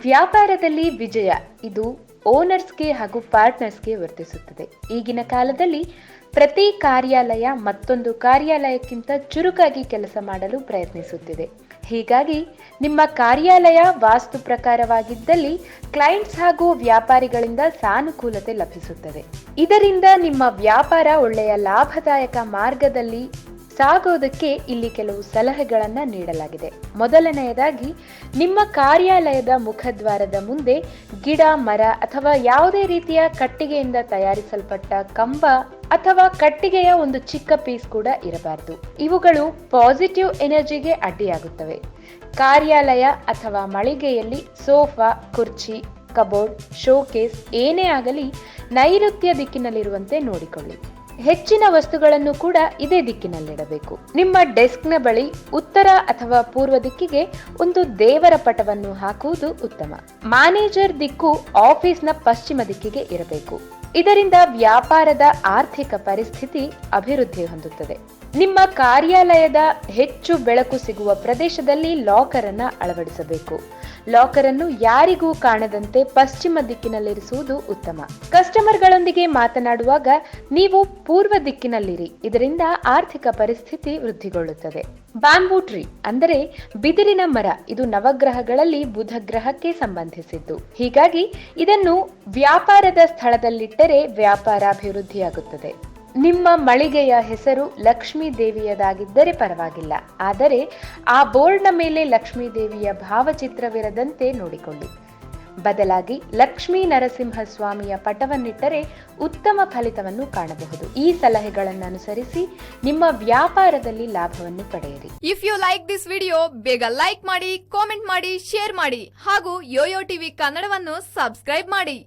ವ್ಯಾಪಾರದಲ್ಲಿ ವಿಜಯ ಇದು ಓನರ್ಸ್ಗೆ ಹಾಗೂ ಪಾರ್ಟ್ನರ್ಸ್ಗೆ ವರ್ತಿಸುತ್ತದೆ. ಈಗಿನ ಕಾಲದಲ್ಲಿ ಪ್ರತಿ ಕಾರ್ಯಾಲಯ ಮತ್ತೊಂದು ಕಾರ್ಯಾಲಯಕ್ಕಿಂತ ಚುರುಕಾಗಿ ಕೆಲಸ ಮಾಡಲು ಪ್ರಯತ್ನಿಸುತ್ತಿದೆ. ಹೀಗಾಗಿ ನಿಮ್ಮ ಕಾರ್ಯಾಲಯ ವಾಸ್ತು ಪ್ರಕಾರವಾಗಿದ್ದಲ್ಲಿ ಕ್ಲೈಂಟ್ಸ್ ಹಾಗೂ ವ್ಯಾಪಾರಿಗಳಿಂದ ಸಾನುಕೂಲತೆ ಲಭಿಸುತ್ತದೆ. ಇದರಿಂದ ನಿಮ್ಮ ವ್ಯಾಪಾರ ಒಳ್ಳೆಯ ಲಾಭದಾಯಕ ಮಾರ್ಗದಲ್ಲಿ ಸಾಗೋದಕ್ಕೆ ಇಲ್ಲಿ ಕೆಲವು ಸಲಹೆಗಳನ್ನ ನೀಡಲಾಗಿದೆ. ಮೊದಲನೆಯದಾಗಿ, ನಿಮ್ಮ ಕಾರ್ಯಾಲಯದ ಮುಖದ್ವಾರದ ಮುಂದೆ ಗಿಡ, ಮರ ಅಥವಾ ಯಾವುದೇ ರೀತಿಯ ಕಟ್ಟಿಗೆಯಿಂದ ತಯಾರಿಸಲ್ಪಟ್ಟ ಕಂಬ ಅಥವಾ ಕಟ್ಟಿಗೆಯ ಒಂದು ಚಿಕ್ಕ ಪೀಸ್ ಕೂಡ ಇರಬಾರದು. ಇವುಗಳು ಪಾಸಿಟಿವ್ ಎನರ್ಜಿಗೆ ಅಡ್ಡಿಯಾಗುತ್ತವೆ. ಕಾರ್ಯಾಲಯ ಅಥವಾ ಮಳಿಗೆಯಲ್ಲಿ ಸೋಫಾ, ಕುರ್ಚಿ, ಕಬೋರ್ಡ್, ಶೋಕೇಸ್ ಏನೇ ಆಗಲಿ ನೈಋತ್ಯ ದಿಕ್ಕಿನಲ್ಲಿರುವಂತೆ ನೋಡಿಕೊಳ್ಳಿ. ಹೆಚ್ಚಿನ ವಸ್ತುಗಳನ್ನು ಕೂಡ ಇದೇ ದಿಕ್ಕಿನಲ್ಲಿಡಬೇಕು. ನಿಮ್ಮ ಡೆಸ್ಕ್ನ ಬಳಿ ಉತ್ತರ ಅಥವಾ ಪೂರ್ವ ದಿಕ್ಕಿಗೆ ಒಂದು ದೇವರ ಪಟವನ್ನು ಹಾಕುವುದು ಉತ್ತಮ. ಮ್ಯಾನೇಜರ್ ದಿಕ್ಕು ಆಫೀಸ್ನ ಪಶ್ಚಿಮ ದಿಕ್ಕಿಗೆ ಇರಬೇಕು. ಇದರಿಂದ ವ್ಯಾಪಾರದ ಆರ್ಥಿಕ ಪರಿಸ್ಥಿತಿ ಅಭಿವೃದ್ಧಿ ಹೊಂದುತ್ತದೆ. ನಿಮ್ಮ ಕಾರ್ಯಾಲಯದ ಹೆಚ್ಚು ಬೆಳಕು ಸಿಗುವ ಪ್ರದೇಶದಲ್ಲಿ ಲಾಕರ್ ಅನ್ನ ಅಳವಡಿಸಬೇಕು. ಲಾಕರ್ ಅನ್ನು ಯಾರಿಗೂ ಕಾಣದಂತೆ ಪಶ್ಚಿಮ ದಿಕ್ಕಿನಲ್ಲಿರಿಸುವುದು ಉತ್ತಮ. ಕಸ್ಟಮರ್ಗಳೊಂದಿಗೆ ಮಾತನಾಡುವಾಗ ನೀವು ಪೂರ್ವ ದಿಕ್ಕಿನಲ್ಲಿರಿ. ಇದರಿಂದ ಆರ್ಥಿಕ ಪರಿಸ್ಥಿತಿ ವೃದ್ಧಿಗೊಳ್ಳುತ್ತದೆ. ಬ್ಯಾಂಬೂ ಟ್ರೀ ಅಂದರೆ ಬಿದಿರಿನ ಮರ. ಇದು ನವಗ್ರಹಗಳಲ್ಲಿ ಬುಧ ಗ್ರಹಕ್ಕೆ ಸಂಬಂಧಿಸಿದ್ದು. ಹೀಗಾಗಿ ಇದನ್ನು ವ್ಯಾಪಾರದ ಸ್ಥಳದಲ್ಲಿಟ್ಟರೆ ವ್ಯಾಪಾರ ಅಭಿವೃದ್ಧಿಯಾಗುತ್ತದೆ ನಿಮ್ಮ ಮಳಿಗೆಯ ಹೆಸರು ಲಕ್ಷ್ಮೀ ದೇವಿಯದಾಗಿದ್ದರೆ ಪರವಾಗಿಲ್ಲ. ಆದರೆ ಆ ಬೋರ್ಡ್ನ ಮೇಲೆ ಲಕ್ಷ್ಮೀ ದೇವಿಯ ಭಾವಚಿತ್ರವಿರದಂತೆ ನೋಡಿಕೊಳ್ಳಿ. ಬದಲಾಗಿ ಲಕ್ಷ್ಮೀ ನರಸಿಂಹ ಸ್ವಾಮಿಯ ಪಟವನ್ನಿಟ್ಟರೆ ಉತ್ತಮ ಫಲಿತವನ್ನು ಕಾಣಬಹುದು. ಈ ಸಲಹೆಗಳನ್ನು ಅನುಸರಿಸಿ ನಿಮ್ಮ ವ್ಯಾಪಾರದಲ್ಲಿ ಲಾಭವನ್ನು ಪಡೆಯಿರಿ. If you like this video ಬೇಗ ಲೈಕ್ ಮಾಡಿ ಕಾಮೆಂಟ್ ಮಾಡಿ ಶೇರ್ ಮಾಡಿ ಹಾಗೂ ಯೋಯೋ ಟಿವಿ ಕನ್ನಡವನ್ನು ಸಬ್ಸ್ಕ್ರೈಬ್ ಮಾಡಿ.